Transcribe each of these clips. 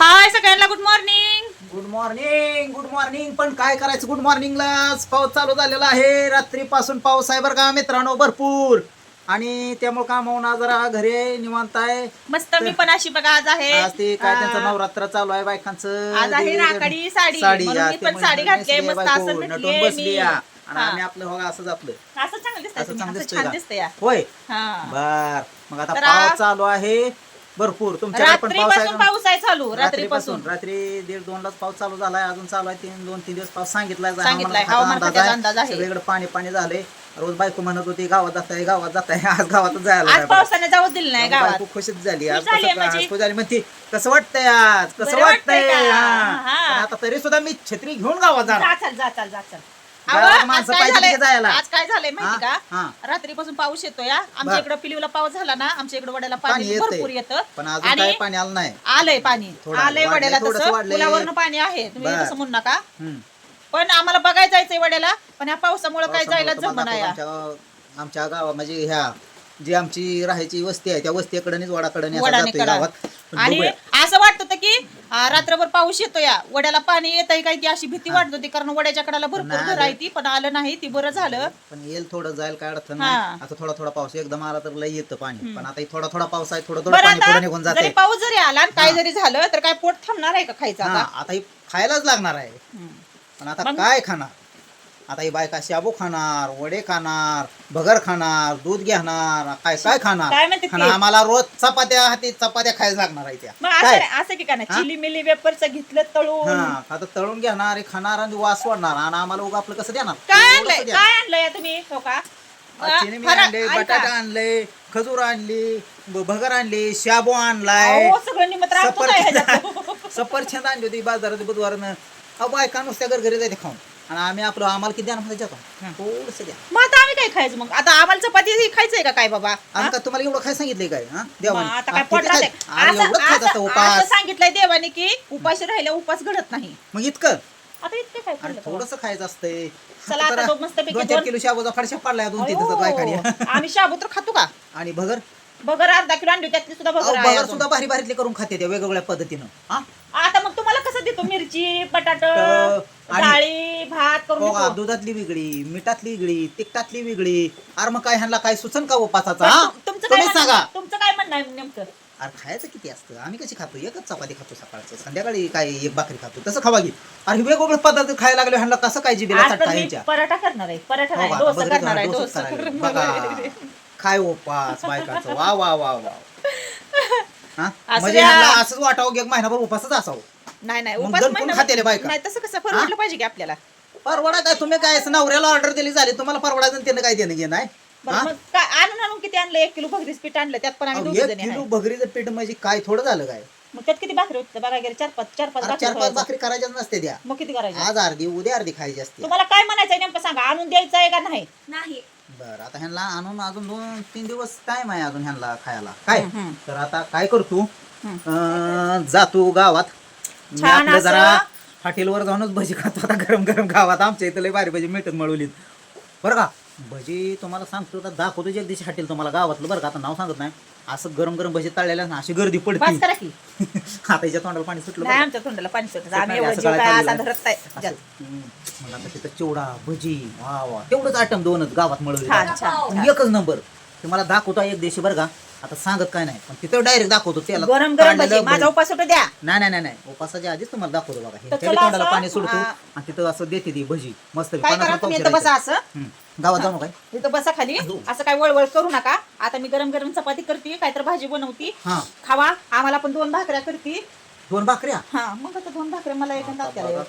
हाय सगळ्यांना good morning good morning good morning पण काय करायचं? गुड मॉर्निंगलाच पाऊस चालू झालेला आहे. रात्रीपासून पाऊस आहे बरं का मित्रांनो भरपूर. आणि त्यामुळे काम होऊन आज जरा घरी निवांत आहे. मस्त मी पण अशी बघा आज आहे आज ते काय त्यांचं नवरात्र चालू आहे बायकांचं. आज आहे राखाडी साडी. साडी म्हणून मी ते पण साडी घातली मस्त असं नटलीये बसली मी. आणि हा. आम्ही आपलं हो असंच आपलं असं चांगलं दिसतंय असं तुम्ही, चांगलं असं दिसतंय छान का? दिसतंय. या. होय. हा. बर. मग आता तर पाऊस चालू आहे. भरपूर तुमच्याकडे पण पाऊस आहे रात्रीपासून का? पाऊस आहे चालू रात्रीपासून रात्री दीड दोन लाच पाऊस चालू झालाय अजून चालू आहे तीन दोन तीन दिवस पाऊस सांगितलाय सांगितलाय, हवामान खात्याचा अंदाज आहे. सगळीकडे पाणी पाणी झालंय रोज बायको म्हणत होती गावात जात आहे गावात जात आहे आज गावातच जायला आज. पावसाने जाऊच दिलं नाही गावात बायको खुशीच झाली आज खुश झाली कसं. आज खुश झाली म्हणते कसं वाटतंय आज कसं बरं वाटतंय वाटतंय का? हा. हा. पण आता तरी सुद्धा मी छत्री घेऊन गावात जाणार जा चल जा चल जा चल गावात आज माणसं काय पाहिजे झालंय जायला? आज काय झालंय माहिती हा, का. रात्रीपासून पाऊस येतो या आमच्या बर. इकडे पिलीवला पाऊस झाला ना आमच्या इकडे वड्याला पाणी पाणी येतंय. भरपूर येतं पण अजून आणि पाणी आलं नाही आलंय पाणी थोडं आलंय वाढलंय, वड्याला थोडंसं तसं वाढलंय. पुलावरनं पाणी आहे तुम्ही बर. तसं म्हणू नका हम्म. पण आम्हाला बघायला जायचंय वड्याला पण या पावसामुळे काय पावसामुळे जायला तुम्हाला जमना या आमच्या आमच्या गावात म्हणजे ह्या जी आमची राहायची वस्ती आहे त्या वस्तीकडे वडाकडे वडाने जातोय कडा. गावात पण आणि बघूया. असं वाटत होतं की आ, रात्रभर पाऊस येतो या वड्याला पाणी येत आहे काय ती अशी भीती वाटत होती कारण वड्याच्या कडाला भरपूर नाही घर. आहे ती पण आलं नाही ती बरं झालं पण येईल थोडं जाईल काय अडचण हा. आता थोडा थोडा पाऊस एकदम आला तर लई येतं पाणी पण आता हे थोडा थोडा पाऊस आहे थोडं थोडं बरं पाणी पुढे निघून आता जरी जाते पाऊस जरी आला आणि काय जरी झालं तर काय पोट थांबणार आहे का खायचं आता आता हे खायलाच लागणार आहे हम्म. पण आता? काय खाणार आता ही बायका शाबू खाणार वडे खाणार भगर खाणार दूध घेणार काय काय खाणार? म्हणते ते? आम्हाला रोज चपात्या हाती चपात्या खायला लागणार आहे त्या. मग काय? असं असं की हा? चिली मिली वेपर्स घेतलं तळून. हा आता तळून घेणार हे खाणार आणि वास सोडणार आणि आम्हाला उगा आपलं कसं देणार? काय आणलंय? कसं काय आणलंय तुम्ही? हो का? देणार? चिनी मी फरक- आणले ऐका. बटाटा आणले खजूर आणली ब- भगर आणली शाबू आणलाय. अहो, सगळं काय ह्याच्यात? सफरचंद आणली होती बाजारात बुधवारनं. अहो बायका नुसत्या घर घरी जायचे खाऊन. आणि आम्ही आपलं आम्हाला किती द्या ना जातो थोडस द्या. मग आता आम्ही काय खायचं मग? आता आम्हाला चपाती खायचंय का काय बाबा? आम्ही का तुम्हाला एवढं काय सांगितलंय काय? हा? मग देवाने आता हा, काय पोट किती राहते खाय- अरे एवढं खायचं असतं असं उपास. सांगितलंय देवाने की उपाशी राहिल्या उपास घडत नाही. मग इतकं? आता इतके काय अरे खाल्लं का? थोडस खायचं असतंय. चला आता आता मस्तपैकी दोन चार दोन- किलो शाबूचा फडशा पडलाय दोन तीन आम्ही शाबू तर खातो का? आणि भगर बगर अर्धा किलो अंडी त्यातली सुद्धा अहो, बगर आहे भगर अजून. सुद्धा भारी भारीतले करून खाते वेगवेगळ्या पद्धतीनं. हा? आता मग देतो मिरची बटाट आणि- डाळी भात करून हो का देतो. दुधातली वेगळी मिठातली वेगळी तिखटातली वेगळी. अरे मग काय ह्यांना काय सुचन का उपासाचा हा? तुम- तुमचं काय तुम्ही म्हणणं- सांगा. तुमचं काय म्हणणं आहे नेमकं? अरे खायचं किती असतं? आम्ही कशी खातो? एकच चपाती खातो सकाळचं. संध्याकाळी काय एक भाकरी खातो? तसं खावा की. अरे वेगवेगळे पदार्थ खायला लागले ह्यांना कसं काय जिबेला आज तर मी पराठा करणार आहे. पराठा हो नाही डोसा करणार आहे डोसा. करणार. काय उपास बायकाचं. वा वा वा वा. हा? असं म्हणजे द्या. ह्यांना असंच वाटावं की एक महिनाभर उपासच असावं. नाही नाही मग उपास दणकून म्हणणं- खातेले बायका. नाही तसं कसं परवडलं पाहिजे की आपल्याला? परवडा काय? तुम्ही काय असं नवऱ्याला ऑर्डर दिली झाली तुम्हाला परवडायचं त्यानं काय देणं घेणं आहे? बरं हा? मग काय आणून आणून किती आणलं? एक किलो भगरीच पीठ आणलं त्यात पण आम्ही अहो, दोघी एक जणी किलो. भगरीचं पीठ म्हणजे काय? थोडं झालं काय? मग त्यात किती भाकरी होते? बघा गेले चार पाच चार पाच अरे भाकरी चार पाच. भाकरी करायच्याच नसते द्या मग किती करायचं आज अर्धी उद्या अर्धी खायची असते तुम्हाला काय म्हणायचंय नेमकं सांगा? आणून द्यायचं आहे का नाही? नाही. बर आता ह्यांना आणून अजून दोन तीन दिवस टाइम आहे अजून ह्यांना खायला. काय? हम्म, हम्म. तर आता काय करतो. अं, जातो गावात. मी छान आपलं असं- जरा हॉटेलवर जाऊनच भजी खातो. आता गरम गरम गावात आमच्या इथं लय भारी भजी मिळतात मळवलीत. बरं का? भजी तुम्हाला सांगतो आता दाखवतो दिवशी हॉटेल तुम्हाला गावातलं बरं का? आता नाव सांगत नाही. असं गरम गरम भजी तळलेल्या ना अशी गर्दी बस पडते. करा की. आता याच्या तोंडाला पाणी सुटलं नाही बरं. आमच्या तोंडाला पाणी सुटत सुटणार आम्ही नाही, एवढं असं जीव काय काय असा खाल्लं? धरत नाही. असं, ज्यात. हम्म. मग आता तिथं चिवडा भजी वा वा तेवढंच आयटम दोनच गावात मळवली छान छान. आणि एकच नंबर ते मला दाखवतो एक दिवशी बरं का? आता सांगत काय नाही. पण तिथं डायरेक्ट दाखवतो त्याला. गरम गरम काढलेलं माझा भजी. उपास सुटू द्या. नाही नाही नाही नाही. उपासाच्या आधीच तुम्हाला दाखवतो बघा. हे तर त्याच्या चला तोंडाला असं, पाणी सोडतो आणि तिथं असं देते ती भजी. मस्त काय करा तुम्ही? इथं बसा असं. गावात जाऊ काय इथं बसा खाली. हो. असं काय वळवळ करू नका. आता मी गरम गरम चपाती करते काहीतरी भाजी बनवती. हा. खावा. आम्हाला पण दोन भाकऱ्या करते दोन भाकऱ्या? हा मग दोन भाकऱ्या मला एक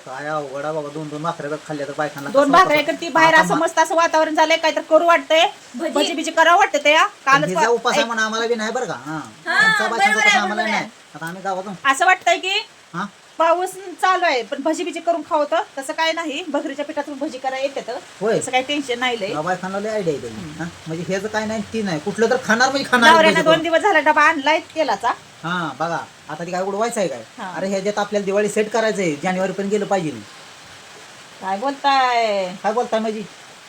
काय अवघडा बाबा दोन दोन भाकऱ्या खाल्ल्या तर बायकांना दोन कसं भाकऱ्या होतं? करते बाहेर आता असं मस्त असं वातावरण झालंय काहीतरी करू वाटतंय भजी. भजी बिजी करावं वाटतं ते या. पण कालच हिचा उपास आहे म्हणा आम्हाला बी नाही बरं का हा हा, त्यांचा बायकांचा बरोबर आहे, उपास आम्हाला बरोबर नाही. आता आम्ही गावात जाऊ असं वाटतंय की हा? पाऊस चालू आहे पण भजी बिजी करून खावतं तसं काय नाही भगरीच्या पिठातून भजी करायला होय. तसं काही टेन्शन नाही लय. या बायकांना लय आयडिया आहे त्याची. हा? म्हणजे ह्याचं काय नाही ती नाही. कुठलं तर खाणार म्हणजे खाणार नवऱ्यानं दोन. दिवस झाला डबा आणलाय तेलाचा. हा बघा. आता ती काय उडवायचं आहे काय? हा. अरे ह्याच्यात आपल्याला दिवाळी सेट करायचंय जानेवारी पर्यंत गेलं पाहिजे. काय बोलताय? काय बोलताय माझी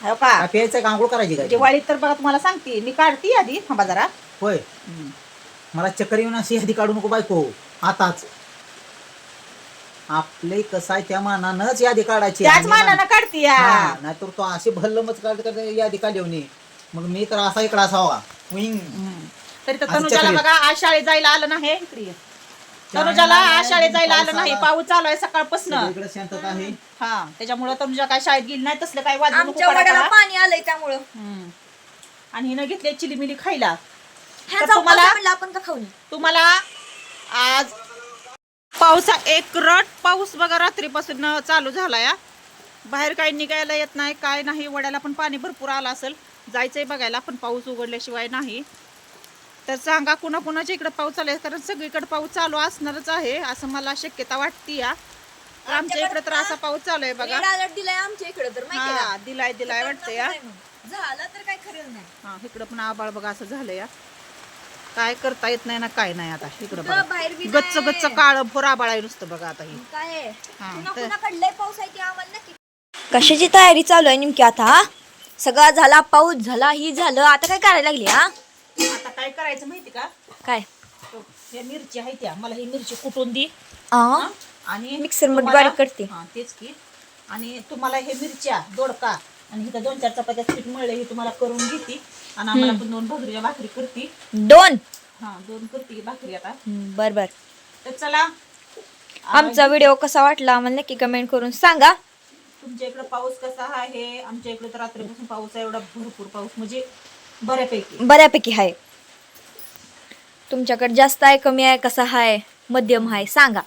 हो का? काय प्यायचंय का? आंघोळ करायची काय दिवाळीत तर बघा तुम्हाला सांगते. मी काढते आधी थांबा जरा. होय. मला चक्कर येऊन अशी यादी काढू नको बायको. आताच. आपले कसं आहे त्या मानानंच यादी काढायची त्याच आणि मानानं काढती हा, नाहीतर तो अशी भल्लमच काढ काढ यादी काढली मग मी तर असा इकडे असावा. विंग. तरी तर असं तनुजाला. बघा आज शाळेत जायला आलं नाही इकडे ये. तनुजाला आज शाळेत जायला आलं नाही पाऊस चालू आहे सकाळपासून. सगळीकडे शांतता आहे. हा त्याच्यामुळे तनुजा काय शाळेत गेली नाही तसलं काय पडायला. पाणी आलंय त्यामुळं. हम्म. आणि हिनं घेतली चिलीमिली खायला. ह्या तर तुम्हाला- चौकाचा म्हणलं आपण का खाऊ नये? तुम्हाला आज पावसा एक रट पाऊस बघा रात्रीपासून चालू झाला या बाहेर काही निघायला येत नाही काय नाही वड्याला पण पाणी भरपूर आलं असेल. जायचंय बघायला पण पाऊस उघडल्याशिवाय नाही. तर सांगा कुणा कुणाच्या इकडे पाऊस चालू आहे? कारण सगळीकडे पाऊस चालू असणारच आहे असं मला शक्यता वाटते या तर आमच्या इकडे तर असा पाऊस चालू आहे बघा. रेड अलर्ट दिलाय आमच्या इकडे तर माहिती हा? दिलाय दिलाय वाटतं या. झालं तर काय खरं नाही. हा इकडं पण आबाळ बघा असं झालं या काय करता येत नाही ना काय नाही आता इकडं इकडं बघा बाहेर बी गच्च नाही. गच्च काळ भोर आहे नुसतं बघा आता ही काय आहे? हा, पुन्हा तर- पुन्हा कडलंय पाऊस आहे ते आम्हाला नक्की कशाची तयारी चालू आहे नेमकी आता हा सगळा झाला पाऊस झाला ही झालं आता काय करायला लागली हा आता काय करायचं माहिती का काय तो, हे मिरची आहे त्या मला ही मिरची कुटून दे आ? हा? आणि मिक्सरमध्ये तुम्हाला- बारीक करते. हा तेच की आणि तुम्हाला हे मिरच्या दोडका आणि इथं दोन चार चपात्या पीठ मळले हे तुम्हाला करून घेते. आणि आम्हाला पण दोन भाकरी करते. दोन? हा दोन करते भाकरी आता. बर तर चला. आमचा व्हिडिओ कसा वाटला आम्हाला नक्की कमेंट करून सांगा. तुमच्या इकडे पाऊस कसा आहे? आमच्या इकडे तर रात्रीपासून पाऊस आहे एवढा भरपूर पाऊस म्हणजे बऱ्यापैकी. बऱ्यापैकी आहे. तुमच्याकडे जास्त आहे कमी आहे कसा आहे मध्यम आहे सांगा.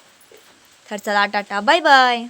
तर चला टाटा बाय बाय.